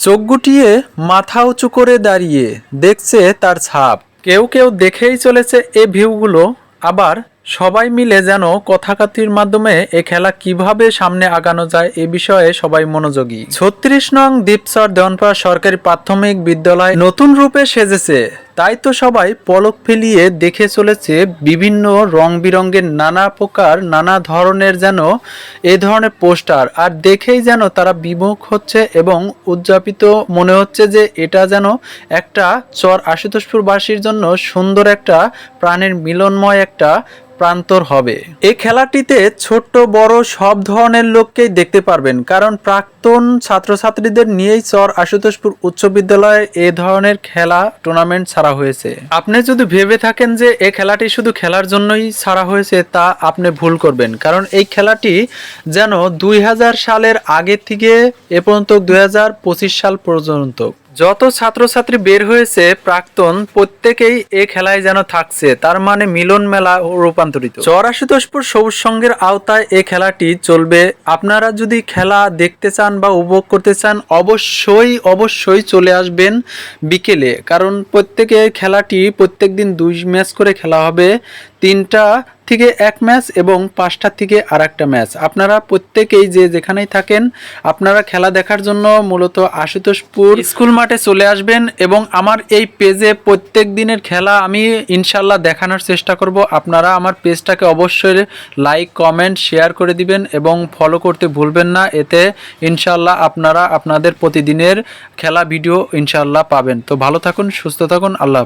চোখ গুটিয়ে মাথা উঁচু করে দাঁড়িয়ে দেখছে তার ছাপ। কেউ কেউ দেখেই চলেছে এ ভিউগুলো, আবার সবাই মিলে যেন কথাকাতির মাধ্যমে এ খেলা কীভাবে সামনে আগানো যায় এ বিষয়ে সবাই মনোযোগী। ছত্রিশ নং দ্বীপসর দেওয়ানপাড়া সরকারি প্রাথমিক বিদ্যালয় নতুন রূপে সেজেছে। তাই তো সবাই পলক ফেলিয়ে দেখে চলেছে বিভিন্ন রং বিরঙ্গের নানা প্রকার, নানা ধরনের যেন এ ধরনের পোস্টার। আর দেখেই যেন তারা বিমুখ হচ্ছে এবং উদযাপিত মনে হচ্ছে যে এটা যেন একটা চর আশুতোষপুরবাসীর জন্য সুন্দর একটা প্রাণের মিলনময় একটা প্রান্তর হবে। এই খেলাটিতে ছোট্ট বড় সব ধরনের লোককেই দেখতে পারবেন, কারণ প্রাক্তন ছাত্রছাত্রীদের নিয়েই চর আশুতোষপুর উচ্চ বিদ্যালয়ে এ ধরনের খেলা টুর্নামেন্ট ছাড়া হয়েছে। আপনি যদি ভেবে থাকেন যে এই খেলাটি শুধু খেলার জন্যই ছাড়া হয়েছে, তা আপনি ভুল করবেন, কারণ এই খেলাটি যেন দুই হাজার সালের আগে থেকে এ পর্যন্ত দুই হাজার পঁচিশ সাল পর্যন্ত যত ছাত্রছাত্রী বের হয়েছে, প্রাক্তন প্রত্যেকেই এ খেলায় যেন থাকছে, তার মানে মিলন মেলা রূপান্তরিত। চরাশুতোষপুর সবুজ সংঘের আওতায় এ খেলাটি চলবে। আপনারা যদি খেলা দেখতে চান বা উপভোগ করতে চান, অবশ্যই অবশ্যই চলে আসবেন বিকেলে। কারণ প্রত্যেকে খেলাটি প্রত্যেক দিন দুই ম্যাচ করে খেলা হবে। তিনটা থেকে এক ম্যাচ এবং পাঁচটার থেকে আর একটা ম্যাচ। আপনারা প্রত্যেকেই যে যেখানেই থাকেন, আপনারা খেলা দেখার জন্য মূলত আশুতোষপুর স্কুল মাঠে চলে আসবেন এবং আমার এই পেজে প্রত্যেক দিনের খেলা আমি ইনশাল্লাহ দেখানোর চেষ্টা করব। আপনারা আমার পেজটাকে অবশ্যই লাইক, কমেন্ট, শেয়ার করে দিবেন এবং ফলো করতে ভুলবেন না। এতে ইনশাল্লাহ আপনারা আপনাদের প্রতিদিনের খেলা ভিডিও ইনশাল্লাহ পাবেন। তো ভালো থাকুন, সুস্থ থাকুন, আল্লাহ।